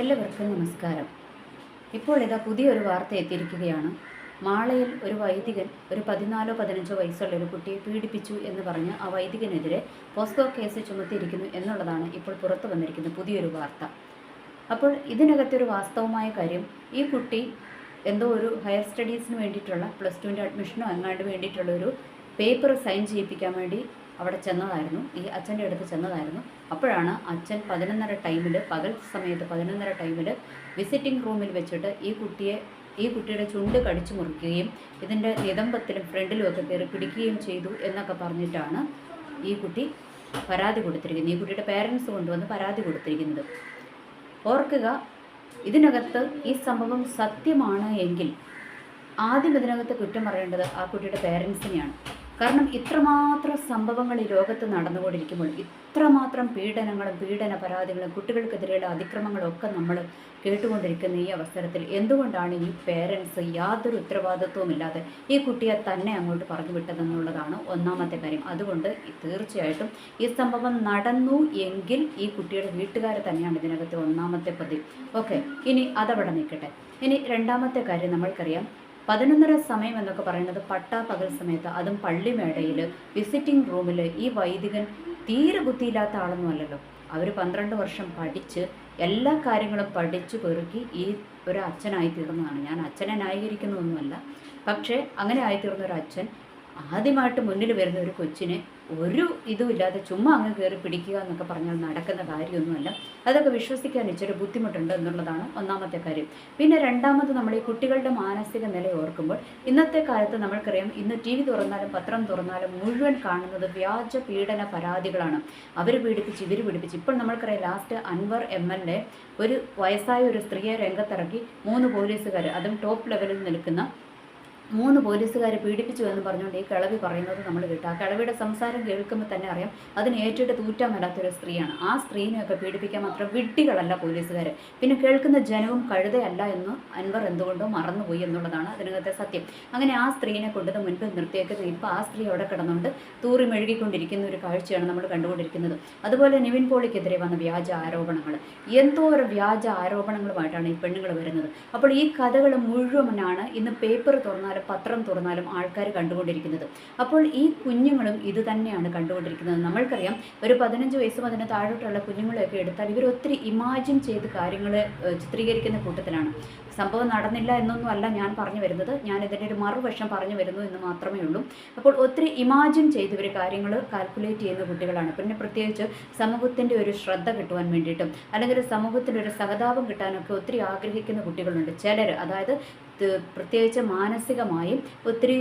എല്ലാവർക്കും നമസ്കാരം. ഇപ്പോൾ ഇതാ പുതിയൊരു വാർത്ത എത്തിയിരിക്കുകയാണ്. മാളയിൽ ഒരു വൈദികൻ ഒരു പതിനാലോ പതിനഞ്ചോ വയസ്സുള്ള ഒരു കുട്ടിയെ പീഡിപ്പിച്ചു എന്ന് പറഞ്ഞ് ആ വൈദികനെതിരെ പോസ്കോ കേസ് ചുമത്തിയിരിക്കുന്നു എന്നുള്ളതാണ് ഇപ്പോൾ പുറത്തു വന്നിരിക്കുന്ന പുതിയൊരു വാർത്ത. അപ്പോൾ ഇതിനകത്തൊരു വാസ്തവമായ കാര്യം ഈ കുട്ടി എന്തോ ഒരു ഹയർ സ്റ്റഡീസിന് വേണ്ടിയിട്ടുള്ള പ്ലസ് ടുവിന്റെ അഡ്മിഷനോ എങ്ങാണ്ട് വേണ്ടിയിട്ടുള്ള ഒരു പേപ്പർ സൈൻ ചെയ്യിപ്പിക്കാൻ വേണ്ടി അവിടെ ചെന്നതായിരുന്നു. ഈ അച്ഛന്റെ അടുത്ത് ചെന്നതായിരുന്നു. അപ്പോഴാണ് അച്ഛൻ പതിനൊന്നര ടൈമിൽ പകൽ സമയത്ത് പതിനൊന്നര ടൈമിൽ വിസിറ്റിംഗ് റൂമിൽ വെച്ചിട്ട് ഈ കുട്ടിയെ ഈ കുട്ടിയുടെ ചുണ്ട് കടിച്ചു മുറിക്കുകയും ഇതിന്റെ നിതമ്പത്തിലും ഫ്രണ്ടിലും ഒക്കെ കയറി പിടിക്കുകയും ചെയ്തു എന്നൊക്കെ പറഞ്ഞിട്ടാണ് ഈ കുട്ടി പരാതി കൊടുത്തിരിക്കുന്നത്. ഈ കുട്ടിയുടെ പേരൻസ് കൊണ്ടുവന്ന് പരാതി കൊടുത്തിരിക്കുന്നത്. ഓർക്കുക ഇതിനകത്ത് ഈ സംഭവം സത്യമാണ് എങ്കിൽ ആദ്യം ഇതിനകത്ത് കുറ്റം പറയേണ്ടത് ആ കുട്ടിയുടെ പേരൻസിനെയാണ് കാരണം ഇത്രമാത്രം സംഭവങ്ങൾ ഈ ലോകത്ത് നടന്നുകൊണ്ടിരിക്കുമ്പോൾ ഇത്രമാത്രം പീഡനങ്ങളും പീഡന പരാതികളും കുട്ടികൾക്കെതിരെയുള്ള അതിക്രമങ്ങളും ഒക്കെ നമ്മൾ കേട്ടുകൊണ്ടിരിക്കുന്ന ഈ അവസരത്തിൽ എന്തുകൊണ്ടാണ് ഈ പേരൻസ് യാതൊരു ഉത്തരവാദിത്വവും ഇല്ലാതെ ഈ കുട്ടിയെ തന്നെ അങ്ങോട്ട് പറഞ്ഞു വിട്ടതെന്നുള്ളതാണ് ഒന്നാമത്തെ കാര്യം. അതുകൊണ്ട് തീർച്ചയായിട്ടും ഈ സംഭവം നടന്നു എങ്കിൽ ഈ കുട്ടിയുടെ വീട്ടുകാർ തന്നെയാണ് ഇതിനകത്ത് ഒന്നാമത്തെ പ്രതി. ഓക്കെ ഇനി അതവിടെ നിൽക്കട്ടെ. ഇനി രണ്ടാമത്തെ കാര്യം നമ്മൾക്കറിയാം. പതിനൊന്നര സമയം എന്നൊക്കെ പറയുന്നത് പട്ടാ പകൽ സമയത്ത് അതും പള്ളിമേടയിൽ വിസിറ്റിംഗ് റൂമിൽ ഈ വൈദികൻ തീരെ ബുദ്ധിയില്ലാത്ത ആളൊന്നും അല്ലല്ലോ. അവർ പന്ത്രണ്ട് വർഷം പഠിച്ച് എല്ലാ കാര്യങ്ങളും പഠിച്ചു പെറുക്കി ഈ ഒരു അച്ഛനായി തീർന്നതാണ്. ഞാൻ അച്ഛനെ ന്യായീകരിക്കുന്നൊന്നുമല്ല പക്ഷേ അങ്ങനെ ആയിത്തീർന്ന ഒരു അച്ഛൻ ആദ്യമായിട്ട് മുന്നിൽ വരുന്ന ഒരു കൊച്ചിനെ ഒരു ഇതുമില്ലാതെ ചുമ്മാ അങ്ങ് കയറി പിടിക്കുക എന്നൊക്കെ പറഞ്ഞാൽ നടക്കുന്ന കാര്യമൊന്നുമല്ല. അതൊക്കെ വിശ്വസിക്കാൻ ഇച്ചിരി ബുദ്ധിമുട്ടുണ്ട് എന്നുള്ളതാണ് ഒന്നാമത്തെ കാര്യം. പിന്നെ രണ്ടാമത് നമ്മൾ ഈ കുട്ടികളുടെ മാനസിക നില ഓർക്കുമ്പോൾ ഇന്നത്തെ കാലത്ത് നമ്മൾക്കറിയാം ഇന്ന് ടി വി തുറന്നാലും പത്രം തുറന്നാലും മുഴുവൻ കാണുന്നത് വ്യാജ പീഡന പരാതികളാണ്. അവർ പീഡിപ്പിച്ച് ഇവർ പീഡിപ്പിച്ച്. ഇപ്പോൾ നമ്മൾക്കറിയാം last Anwar M L A ഒരു വയസ്സായ ഒരു സ്ത്രീയെ രംഗത്തിറക്കി മൂന്ന് പോലീസുകാർ അതും ടോപ്പ് ലെവലിൽ നിൽക്കുന്ന മൂന്ന് പോലീസുകാരെ പീഡിപ്പിച്ചു എന്ന് പറഞ്ഞുകൊണ്ട് ഈ കിളവി പറയുന്നത് നമ്മൾ കേട്ടു. ആ കിളവിയുടെ സംസാരം കേൾക്കുമ്പോൾ തന്നെ അറിയാം അതിന് ഏറ്റിട്ട് തൂറ്റാൻ വേണ്ടാത്തൊരു സ്ത്രീയാണ്. ആ സ്ത്രീനെയൊക്കെ പീഡിപ്പിക്കാൻ മാത്രം വിട്ടികളല്ല പോലീസുകാർ പിന്നെ കേൾക്കുന്ന ജനവും കഴുതയല്ല എന്ന് അൻവർ എന്തുകൊണ്ടോ മറന്നുപോയി എന്നുള്ളതാണ് അതിനകത്തെ സത്യം. അങ്ങനെ ആ സ്ത്രീനെ കൊണ്ടത് മുൻപിൽ നിർത്തിയേക്കുന്നത് ഇപ്പോൾ ആ സ്ത്രീ അവിടെ കിടന്നുകൊണ്ട് തൂറി മെഴുകിക്കൊണ്ടിരിക്കുന്ന ഒരു കാഴ്ചയാണ് നമ്മൾ കണ്ടുകൊണ്ടിരിക്കുന്നത്. അതുപോലെ നിവിൻ പോളിക്കെതിരെ വന്ന വ്യാജ ആരോപണങ്ങൾ. എന്തോ ഒരു വ്യാജ ആരോപണങ്ങളുമായിട്ടാണ് ഈ പെണ്ണുങ്ങൾ വരുന്നത്. അപ്പോൾ ഈ കഥകൾ മുഴുവനാണ് ഇന്ന് പേപ്പർ തുറന്നാൽ തുറന്നാലും പത്രം തുറന്നാലും ആൾക്കാർ കണ്ടുകൊണ്ടിരിക്കുന്നത്. അപ്പോൾ ഈ കുഞ്ഞുങ്ങളും ഇത് തന്നെയാണ് കണ്ടുകൊണ്ടിരിക്കുന്നത്. നമ്മൾക്കറിയാം ഒരു പതിനഞ്ച് വയസ്സ് അതിന് താഴോട്ടുള്ള കുഞ്ഞുങ്ങളെയൊക്കെ എടുത്താൽ ഇവർ ഒത്തിരി ഇമാജിൻ ചെയ്ത് കാര്യങ്ങൾ ചിത്രീകരിക്കുന്ന കൂട്ടത്തിലാണ്. സംഭവം നടന്നില്ല എന്നൊന്നും അല്ല ഞാൻ പറഞ്ഞു വരുന്നത്. ഞാൻ ഇതിന്റെ ഒരു മറുവശം പറഞ്ഞു വരുന്നു എന്ന് മാത്രമേ ഉള്ളൂ. അപ്പോൾ ഒത്തിരി ഇമാജിൻ ചെയ്ത് ഇവർ കാര്യങ്ങൾ കാൽക്കുലേറ്റ് ചെയ്യുന്ന കുട്ടികളാണ്. പിന്നെ പ്രത്യേകിച്ച് സമൂഹത്തിന്റെ ഒരു ശ്രദ്ധ കിട്ടുവാൻ വേണ്ടിയിട്ടും അല്ലെങ്കിൽ സമൂഹത്തിന്റെ ഒരു സഹതാപം കിട്ടാനൊക്കെ ഒത്തിരി ആഗ്രഹിക്കുന്ന കുട്ടികളുണ്ട്. ചിലർ അതായത് പ്രത്യേകിച്ച് മാനസികമായും ഒത്തിരി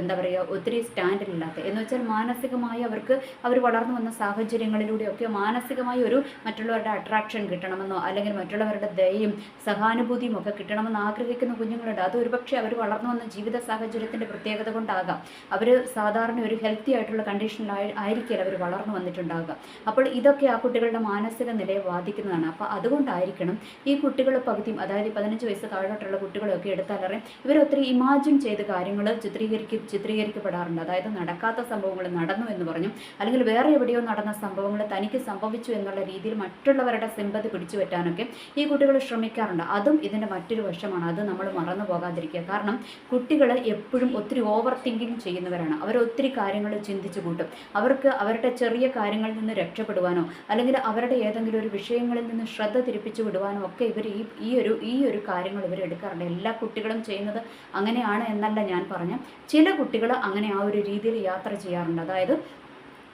എന്താ പറയുക ഒത്തിരി സ്റ്റാൻഡിലില്ലാത്ത എന്ന് വെച്ചാൽ മാനസികമായി അവർക്ക് അവർ വളർന്നു വന്ന സാഹചര്യങ്ങളിലൂടെയൊക്കെ മാനസികമായി ഒരു മറ്റുള്ളവരുടെ അട്രാക്ഷൻ കിട്ടണമെന്നോ അല്ലെങ്കിൽ മറ്റുള്ളവരുടെ ദയയും സഹാനുഭൂതിയും ഒക്കെ കിട്ടണമെന്ന് ആഗ്രഹിക്കുന്ന കുഞ്ഞുങ്ങളുണ്ട്. അത് ഒരുപക്ഷെ അവർ വളർന്നു വന്ന ജീവിത സാഹചര്യത്തിന്റെ പ്രത്യേകത കൊണ്ടാകാം. അവർ സാധാരണ ഒരു ഹെൽത്തി ആയിട്ടുള്ള കണ്ടീഷനിലായി ആയിരിക്കില്ല അവർ വളർന്നു വന്നിട്ടുണ്ടാകുക അപ്പോൾ ഇതൊക്കെ ആ കുട്ടികളുടെ മാനസിക നിലയെ ബാധിക്കുന്നതാണ്. അപ്പോൾ അതുകൊണ്ടായിരിക്കണം ഈ കുട്ടികൾ പകുതിയും അതായത് പതിനഞ്ച് വയസ്സ് താഴോട്ടുള്ള കുട്ടികളെയൊക്കെ എടുത്താൽ പലരും ഇവരൊത്തിരി ഇമാജിൻ ചെയ്ത് കാര്യങ്ങൾ ചിത്രീകരിക്ക ചിത്രീകരിക്കപ്പെടാറുണ്ട്. അതായത് നടക്കാത്ത സംഭവങ്ങൾ നടന്നു എന്ന് പറഞ്ഞു അല്ലെങ്കിൽ വേറെ എവിടെയോ നടന്ന സംഭവങ്ങൾ തനിക്ക് സംഭവിച്ചു എന്നുള്ള രീതിയിൽ മറ്റുള്ളവരുടെ സിമ്പതി പിടിച്ചു പറ്റാനൊക്കെ ഈ കുട്ടികൾ ശ്രമിക്കാറുണ്ട്. അതും ഇതിന്റെ മറ്റൊരു വശമാണ്. അത് നമ്മൾ മറന്നു പോകാതിരിക്കുക. കാരണം കുട്ടികൾ എപ്പോഴും ഒത്തിരി ഓവർ തിങ്കിങ് ചെയ്യുന്നവരാണ്. അവർ ഒത്തിരി കാര്യങ്ങൾ ചിന്തിച്ചു കൂട്ടും. അവർക്ക് അവരുടെ ചെറിയ കാര്യങ്ങളിൽ നിന്ന് രക്ഷപ്പെടുവാനോ അല്ലെങ്കിൽ അവരുടെ ഏതെങ്കിലും ഒരു വിഷയങ്ങളിൽ നിന്ന് ശ്രദ്ധ തിരിപ്പിച്ചു വിടുവാനോ ഒക്കെ ഇവർ ഈ ഈ ഒരു ഈ ഒരു കാര്യങ്ങൾ ഇവർ എടുക്കാറുണ്ട്. എല്ലാ കുട്ടികളും കുട്ടികളും ചെയ്യുന്നത് അങ്ങനെയാണ് എന്നല്ല ഞാൻ പറഞ്ഞു. ചില കുട്ടികൾ അങ്ങനെ ആ ഒരു രീതിയിൽ യാത്ര ചെയ്യാറുണ്ട്. അതായത്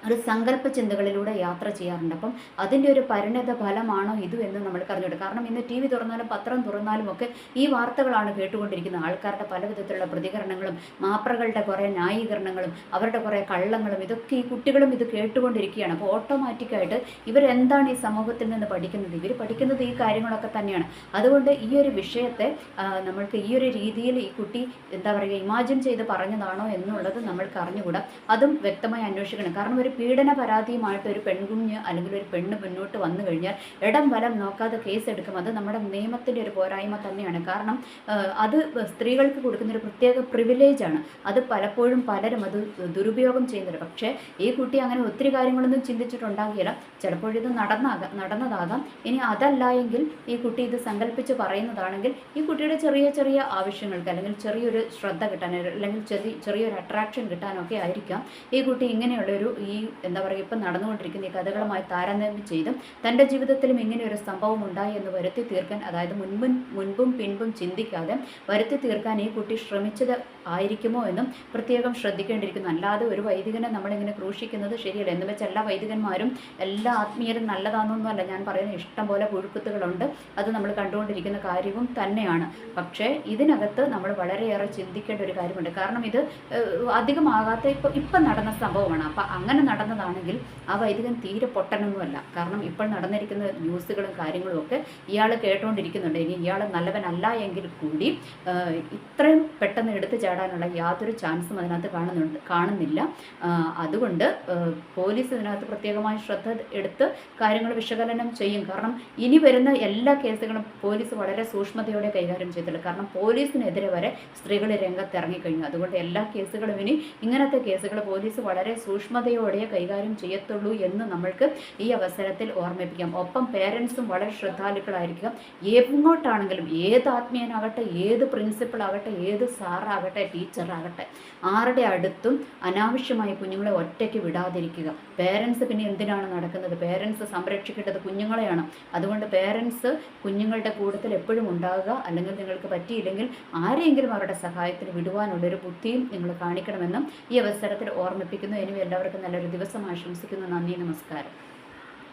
ഒരു സങ്കല്പ ചിന്തകളിലൂടെ യാത്ര ചെയ്യാറുണ്ട്. അപ്പം അതിന്റെ ഒരു പരിണത ഫലമാണോ ഇത് എന്ന് നമ്മൾ കറിഞ്ഞിട്ട് കാരണം ഇന്ന് ടി വി തുറന്നാലും പത്രം തുറന്നാലും ഒക്കെ ഈ വാർത്തകളാണ് കേട്ടുകൊണ്ടിരിക്കുന്നത്. ആൾക്കാരുടെ പല വിധത്തിലുള്ള പ്രതികരണങ്ങളും മാപ്രകളുടെ കുറേ ന്യായീകരണങ്ങളും അവരുടെ കുറേ കള്ളങ്ങളും ഇതൊക്കെ ഈ കുട്ടികളും ഇത് കേട്ടുകൊണ്ടിരിക്കുകയാണ്. അപ്പോൾ ഓട്ടോമാറ്റിക്കായിട്ട് ഇവരെന്താണ് ഈ സമൂഹത്തിൽ നിന്ന് പഠിക്കുന്നത്? ഇവർ പഠിക്കുന്നത് ഈ കാര്യങ്ങളൊക്കെ തന്നെയാണ്. അതുകൊണ്ട് ഈ ഒരു വിഷയത്തെ നമ്മൾക്ക് ഈ ഒരു രീതിയിൽ ഈ കുട്ടി എന്താ പറയുക ഇമാജിൻ ചെയ്ത് പറഞ്ഞതാണോ എന്നുള്ളത് നമ്മൾക്ക് അറിഞ്ഞുകൂടാ. അതും വ്യക്തമായി അന്വേഷിക്കണം. കാരണം ഒരു പീഡന പരാതിയുമായിട്ട് ഒരു പെൺകുഞ്ഞ് അല്ലെങ്കിൽ ഒരു പെണ്ണ് മുന്നോട്ട് വന്നു കഴിഞ്ഞാൽ ഇടം വലം നോക്കാതെ കേസ് എടുക്കും അത് നമ്മുടെ നിയമത്തിന്റെ ഒരു പോരായ്മ തന്നെയാണ്. കാരണം അത് സ്ത്രീകൾക്ക് കൊടുക്കുന്ന ഒരു പ്രത്യേക പ്രിവിലേജാണ് അത് പലപ്പോഴും പലരും അത് ദുരുപയോഗം ചെയ്യുന്നുണ്ട് പക്ഷേ ഈ കുട്ടി അങ്ങനെ ഒത്തിരി കാര്യങ്ങളൊന്നും ചിന്തിച്ചിട്ടുണ്ടാകില്ല ചിലപ്പോഴിത് നടന്നാകാം നടന്നതാകാം. ഇനി അതല്ല എങ്കിൽ ഈ കുട്ടി ഇത് സങ്കല്പിച്ച് പറയുന്നതാണെങ്കിൽ ഈ കുട്ടിയുടെ ചെറിയ ചെറിയ ആവശ്യങ്ങൾക്ക് അല്ലെങ്കിൽ ചെറിയൊരു ശ്രദ്ധ കിട്ടാൻ അല്ലെങ്കിൽ ചെറിയ ചെറിയൊരു അട്രാക്ഷൻ കിട്ടാനൊക്കെ ആയിരിക്കാം. ഈ കുട്ടി ഇങ്ങനെയുള്ളൊരു ഈ എന്താ പറയുക ഇപ്പം നടന്നുകൊണ്ടിരിക്കുന്ന ഈ കഥകളുമായി താരതമ്യം ചെയ്തും തന്റെ ജീവിതത്തിലും ഇങ്ങനെ ഒരു സംഭവം ഉണ്ടായി എന്ന് വരുത്തി തീർക്കാൻ അതായത് മുൻപും മുൻപും പിൻപും ചിന്തിക്കാതെ വരുത്തി തീർക്കാൻ ഈ കുട്ടി ശ്രമിച്ചത് ആയിരിക്കുമോ എന്നും പ്രത്യേകം ശ്രദ്ധിക്കേണ്ടിയിരിക്കുന്നു. അല്ലാതെ ഒരു വൈദികനെ നമ്മളിങ്ങനെ ക്രൂശിക്കുന്നത് ശരിയല്ല. എന്ന് വെച്ചാൽ എല്ലാ വൈദികന്മാരും എല്ലാ ആത്മീയരും നല്ലതാണെന്നൊന്നുമല്ല ഞാൻ പറയുന്ന ഇഷ്ടം പോലെ പുഴുക്കുത്തുകളുണ്ട്. അത് നമ്മൾ കണ്ടുകൊണ്ടിരിക്കുന്ന കാര്യവും തന്നെയാണ്. പക്ഷേ ഇതിനകത്ത് നമ്മൾ വളരെയേറെ ചിന്തിക്കേണ്ട ഒരു കാര്യമുണ്ട്. കാരണം ഇത് അധികമാകാത്ത ഇപ്പം ഇപ്പം നടന്ന സംഭവമാണ്. അപ്പം അങ്ങനെ നടന്നതാണെങ്കിൽ ആ വൈദികൻ തീരെ പൊട്ടനൊന്നുമല്ല. കാരണം ഇപ്പോൾ നടന്നിരിക്കുന്ന ന്യൂസുകളും കാര്യങ്ങളും ഒക്കെ ഇയാൾ കേട്ടുകൊണ്ടിരിക്കുന്നുണ്ട് ഇനി ഇയാൾ നല്ലവനല്ല എങ്കിൽ കൂടി ഇത്രയും പെട്ടെന്ന് എടുത്തു ചാടാനുള്ള യാതൊരു ചാൻസും അതിനകത്ത് കാണുന്നുണ്ട് കാണുന്നില്ല. അതുകൊണ്ട് പോലീസ് ഇതിനകത്ത് പ്രത്യേകമായി ശ്രദ്ധ എടുത്ത് കാര്യങ്ങൾ വിശകലനം ചെയ്യും. കാരണം ഇനി വരുന്ന എല്ലാ കേസുകളും പോലീസ് വളരെ സൂക്ഷ്മതയോടെ കൈകാര്യം ചെയ്തില്ല കാരണം പോലീസിനെതിരെ വരെ സ്ത്രീകൾ രംഗത്ത് ഇറങ്ങിക്കഴിഞ്ഞു അതുകൊണ്ട് എല്ലാ കേസുകളും ഇനി ഇങ്ങനത്തെ കേസുകൾ പോലീസ് വളരെ സൂക്ഷ്മതയോടെ കൈകാര്യം ചെയ്യത്തുള്ളൂ എന്ന് നമ്മൾക്ക് ഈ അവസരത്തിൽ ഓർമ്മിപ്പിക്കാം. ഒപ്പം പേരൻസും വളരെ ശ്രദ്ധാലുക്കളായിരിക്കുക. എങ്ങോട്ടാണെങ്കിലും ഏത് ആത്മീയനാകട്ടെ ഏത് പ്രിൻസിപ്പൾ ആകട്ടെ ഏത് സാറാകട്ടെ ടീച്ചറാകട്ടെ ആരുടെ അടുത്തും അനാവശ്യമായി കുഞ്ഞുങ്ങളെ ഒറ്റയ്ക്ക് വിടാതിരിക്കുക. പേരൻസ് പിന്നെ എന്തിനാണ് നടക്കുന്നത്? പേരൻസ് സംരക്ഷിക്കേണ്ടത് കുഞ്ഞുങ്ങളെയാണ്. അതുകൊണ്ട് പേരൻസ് കുഞ്ഞുങ്ങളുടെ കൂട്ടത്തിൽ എപ്പോഴും ഉണ്ടാകുക. അല്ലെങ്കിൽ നിങ്ങൾക്ക് പറ്റിയില്ലെങ്കിൽ ആരെയെങ്കിലും അവരുടെ സഹായത്തിന് വിടുവാനുള്ളൊരു ബുദ്ധിയും നിങ്ങൾ കാണിക്കണമെന്നും ഈ അവസരത്തിൽ ഓർമ്മിപ്പിക്കുന്നു. ഇനി എല്ലാവർക്കും നല്ലൊരു ദിവസം ആശംസിക്കുന്നു. നന്ദി നമസ്കാരം.